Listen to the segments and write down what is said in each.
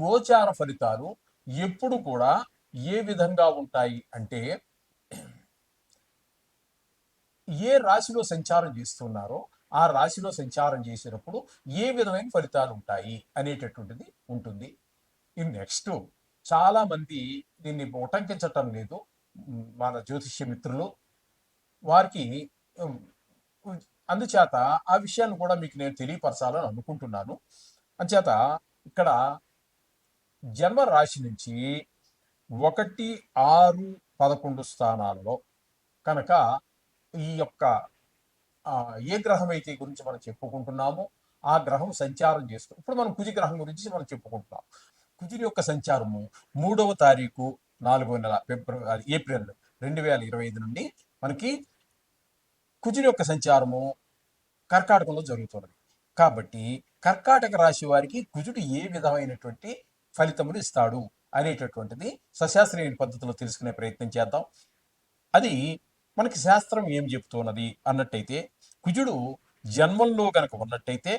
గోచార ఫలితాలు ఎప్పుడు కూడా ఏ విధంగా ఉంటాయి అంటే ఏ రాశిలో సంచారం చేస్తున్నారో ఆ రాశిలో సంచారం చేసినప్పుడు ఏ విధమైన ఫలితాలు ఉంటాయి అనేటటువంటిది ఉంటుంది. ఈ నెక్స్ట్ చాలా మంది దీన్ని ఉటంకించటం లేదు. మన జ్యోతిష్య మిత్రులు వారికి అందుచేత ఆ విషయాన్ని కూడా మీకు నేను తెలియపరచాలని అనుకుంటున్నాను. అంచేత ఇక్కడ జన్మ రాశి నుంచి ఒకటి ఆరు పదకొండు స్థానాల్లో కనుక ఈ యొక్క ఏ గ్రహం అయితే గురించి మనం చెప్పుకుంటున్నామో ఆ గ్రహం సంచారం చేస్తూ ఇప్పుడు మనం కుజి గ్రహం గురించి మనం చెప్పుకుంటున్నాం. కుజుని యొక్క సంచారము మూడవ తారీఖు నాలుగవ నెల ఫిబ్రవరి ఏప్రిల్ రెండు వేల ఇరవై ఐదు నుండి మనకి కుజుని యొక్క సంచారము కర్కాటకంలో జరుగుతున్నది. కాబట్టి కర్కాటక రాశి వారికి కుజుడు ఏ విధమైనటువంటి ఫలితములు ఇస్తాడు అనేటటువంటిది సశాస్త్రీయ పద్ధతిలో తెలుసుకునే ప్రయత్నం చేద్దాం. అది మనకి శాస్త్రం ఏం చెప్తున్నది అన్నట్టయితే కుజుడు జన్మంలో గనక ఉన్నట్టయితే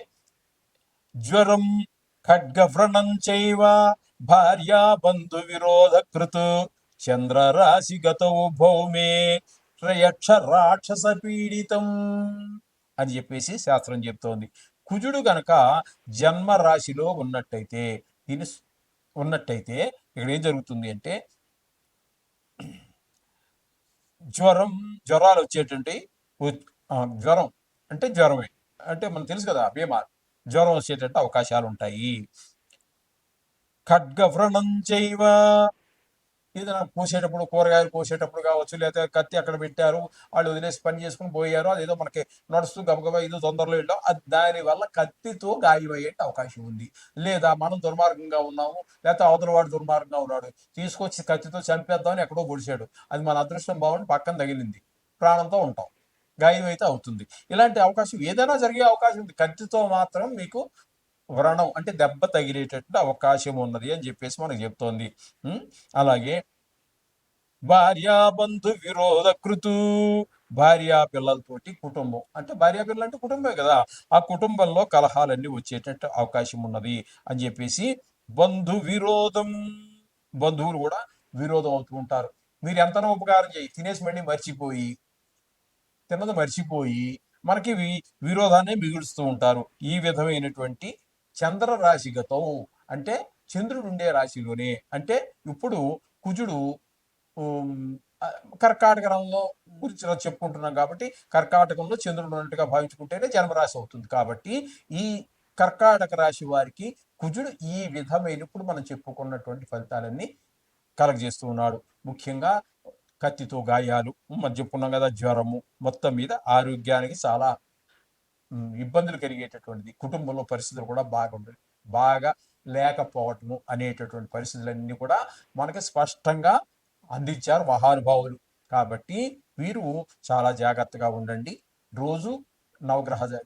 జ్వరం ఖడ్గవ్రణం చైవ భార్యా బంధు విరోధ చంద్ర రాశి గతౌ భౌమే త్రయక్ష రాక్షస పీడితం అని చెప్పేసి శాస్త్రం చెప్తోంది కుజుడు గనక జన్మ రాశిలో ఉన్నట్టయితే దీని ఉన్నట్టయితే ఇక్కడ ఏం జరుగుతుంది అంటే జ్వరం జ్వరాలు వచ్చేటువంటి జ్వరం అంటే జ్వరమే. అంటే మనకు తెలుసు కదా బీమార్ జ్వరం వచ్చేటట్టు అవకాశాలు ఉంటాయి ఖడ్గవ్రణం చైవ ఏదైనా కోసేటప్పుడు కూరగాయలు కోసేటప్పుడు కావచ్చు లేకపోతే కత్తి అక్కడ పెట్టారు వాళ్ళు వదిలేసి పని చేసుకుని పోయారు అదేదో మనకి నడుస్తూ గబగబా ఏదో తొందరలో వెళ్ళాం అది దాని వల్ల కత్తితో గాయమయ్యే అవకాశం ఉంది. లేదా మనం దుర్మార్గంగా ఉన్నాము లేకపోతే అవతలవాడు దుర్మార్గంగా ఉన్నాడు తీసుకొచ్చి కత్తితో చంపేద్దామని ఎక్కడో పొడిచాడు. అది మన అదృష్టం బాగుండి పక్కన తగిలింది. ప్రాణంతో ఉంటాం. గాయం అయితే అవుతుంది. ఇలాంటి అవకాశం ఏదైనా జరిగే అవకాశం ఉంది. కత్తితో మాత్రం మీకు వ్రణం అంటే దెబ్బ తగిలేటట్టు అవకాశం ఉన్నది అని చెప్పేసి మనకు చెప్తోంది. అలాగే భార్యా బంధు విరోధ కృతు భార్యా పిల్లలతోటి కుటుంబం. అంటే భార్యా పిల్లలు అంటే కుటుంబమే కదా. ఆ కుటుంబంలో కలహాలన్నీ వచ్చేటట్టు అవకాశం ఉన్నది అని చెప్పేసి బంధు విరోధం బంధువులు కూడా విరోధం అవుతూ ఉంటారు. మీరు ఎంతనో ఉపకారం చేయి తినేసి మళ్ళీ మర్చిపోయి తిన్నది మర్చిపోయి మనకి వి- విరోధాన్ని మిగులుస్తూ ఉంటారు. ఈ విధమైనటువంటి చంద్ర రాశిగతం అంటే చంద్రుడు ఉండే రాశిలోనే. అంటే ఇప్పుడు కుజుడు కర్కాటకంలో గురించి చెప్పుకుంటున్నాం కాబట్టి కర్కాటకంలో చంద్రుడు ఉన్నట్టుగా భావించుకుంటేనే జన్మరాశి అవుతుంది. కాబట్టి ఈ కర్కాటక రాశి వారికి కుజుడు ఈ విధమైన ఇప్పుడు మనం చెప్పుకున్నటువంటి ఫలితాలన్నీ కలగజేస్తూ ఉన్నాడు. ముఖ్యంగా కత్తితో గాయాలు మనం చెప్పుకున్నాం కదా జ్వరము మొత్తం మీద ఆరోగ్యానికి చాలా ఇబ్బందులు కలిగేటటువంటిది కుటుంబంలో పరిస్థితులు కూడా బాగుండదు బాగా లేకపోవటము అనేటటువంటి పరిస్థితులన్నీ కూడా మనకి స్పష్టంగా అందించారు మహానుభావులు. కాబట్టి వీరు చాలా జాగ్రత్తగా ఉండండి. రోజు నవగ్రహ జ-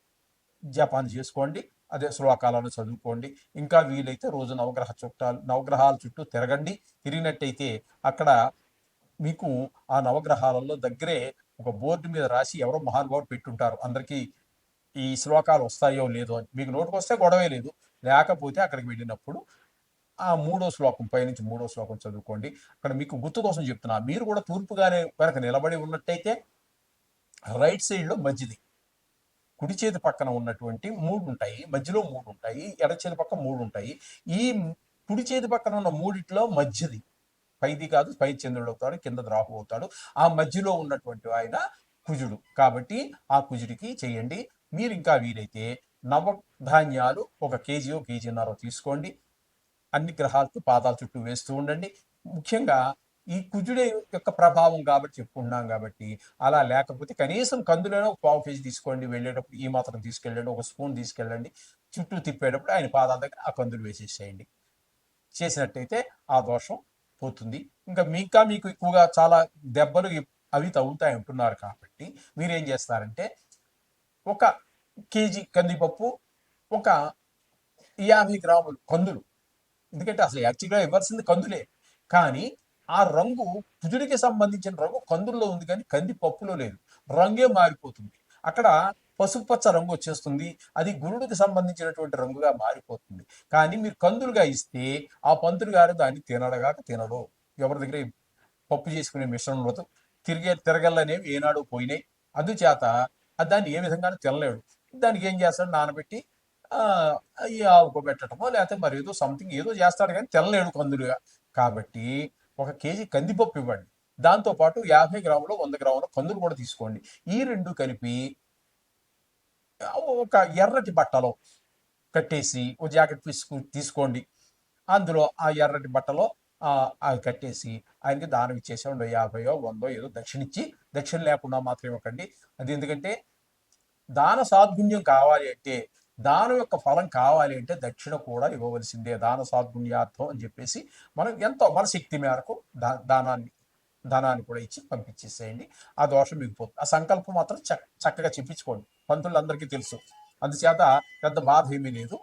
జపాన్ చేసుకోండి. అదే శ్లోకాలను చదువుకోండి. ఇంకా వీలైతే రోజు నవగ్రహ చుట్టాలు నవగ్రహాల చుట్టూ తిరగండి. తిరిగినట్టయితే అక్కడ మీకు ఆ నవగ్రహాలలో దగ్గరే ఒక బోర్డు మీద రాసి ఎవరో మహానుభావుడు పెట్టుంటారు. అందరికీ ఈ శ్లోకాలు వస్తాయో లేదో అని. మీకు నోటికి వస్తే గొడవే లేదు. లేకపోతే అక్కడికి వెళ్ళినప్పుడు ఆ మూడో శ్లోకం పైనుంచి మూడో శ్లోకం చదువుకోండి. అక్కడ మీకు గుర్తు కోసం చెప్తున్నా. మీరు కూడా తూర్పుగానే కనుక నిలబడి ఉన్నట్టయితే రైట్ సైడ్లో మధ్యది కుడి చేతి పక్కన ఉన్నటువంటి మూడు ఉంటాయి మధ్యలో మూడు ఉంటాయి ఎడ చేతి పక్క మూడు ఉంటాయి ఈ కుడి చేతి పక్కన ఉన్న మూడిట్లో మధ్యది పైది కాదు పై చంద్రుడు అవుతాడు కింద రాహు అవుతాడు. ఆ మధ్యలో ఉన్నటువంటి ఆయన కుజుడు. కాబట్టి ఆ కుజుడికి చేయండి. మీరు ఇంకా వీలైతే నవధాన్యాలు ఒక కేజీ కేజీన్నర తీసుకోండి. అన్ని గ్రహాలకు పాదాల చుట్టూ వేస్తూ ఉండండి. ముఖ్యంగా ఈ కుజుడే యొక్క ప్రభావం కాబట్టి చెప్పుకుంటున్నాం కాబట్టి అలా లేకపోతే కనీసం కందులోనే ఒక పావు కేజీ తీసుకోండి. వెళ్ళేటప్పుడు ఈ మాత్రం తీసుకెళ్ళండి. ఒక స్పూన్ తీసుకెళ్ళండి. చుట్టూ తిప్పేటప్పుడు ఆయన పాదాల దగ్గర ఆ కందులు వేసేసేయండి. చేసినట్టయితే ఆ దోషం పోతుంది. ఇంకా ఇంకా మీకు ఎక్కువగా చాలా దెబ్బలు అవి తగ్గుతాయి అంటున్నారు కాబట్టి మీరేం చేస్తారంటే ఒక కేజీ కందిపప్పు ఒక యాభై గ్రాములు కందులు. ఎందుకంటే అసలు యాక్చువల్గా ఇవ్వాల్సింది కందులే. కానీ ఆ రంగు కుజుడికి సంబంధించిన రంగు కందుల్లో ఉంది కానీ కంది పప్పులో లేదు. రంగే మారిపోతుంది. అక్కడ పసుపుపచ్చ రంగు వచ్చేస్తుంది. అది గురుడికి సంబంధించినటువంటి రంగుగా మారిపోతుంది. కానీ మీరు కందులుగా ఇస్తే ఆ పంతులు గారు దాన్ని తినడగాక తినడు. ఎవరి దగ్గర పప్పు చేసుకునే మిశ్రమంలో ఉండదు తిరిగే తిరగల్లనేవి ఏనాడు పోయినాయి. అందుచేత దాన్ని ఏ విధంగానూ తినలేడు. దానికి ఏం చేస్తాడు? నానబెట్టి ఈ ఆవుకు పెట్టడమో లేకపోతే మరి ఏదో సంథింగ్ ఏదో చేస్తాడు కానీ తెల్లలేడు కందులుగా. కాబట్టి ఒక కేజీ కందిపప్పు ఇవ్వండి. దాంతో పాటు యాభై గ్రాములు వంద గ్రాములు కందులు కూడా తీసుకోండి. ఈ రెండు కలిపి ఒక ఎర్రటి బట్టలో కట్టేసి ఒక జాకెట్ తీసుకు తీసుకోండి. అందులో ఆ ఎర్రటి బట్టలో ఆ, అవి కట్టేసి ఆయనకి దానం ఇచ్చేసేయండి యాభైయో వందో ఏదో దక్షిణిచ్చి దక్షిణ లేకుండా మాత్రం ఇవ్వకండి. అది ఎందుకంటే దాన సాద్గుణ్యం కావాలి అంటే దానం యొక్క ఫలం కావాలి అంటే దక్షిణ కూడా ఇవ్వవలసిందే. దాన సాద్గుణ్యార్థం అని చెప్పేసి మనం ఎంతో మన శక్తి మేరకు దా దానాన్ని ధనాన్ని కూడా ఇచ్చి పంపించేసేయండి. ఆ దోషం మిగిపోతుంది ఆ సంకల్పం మాత్రం చక్కగా చెప్పించుకోండి. పంతులందరికీ తెలుసు. అందుచేత పెద్ద బాధ ఏమీ లేదు.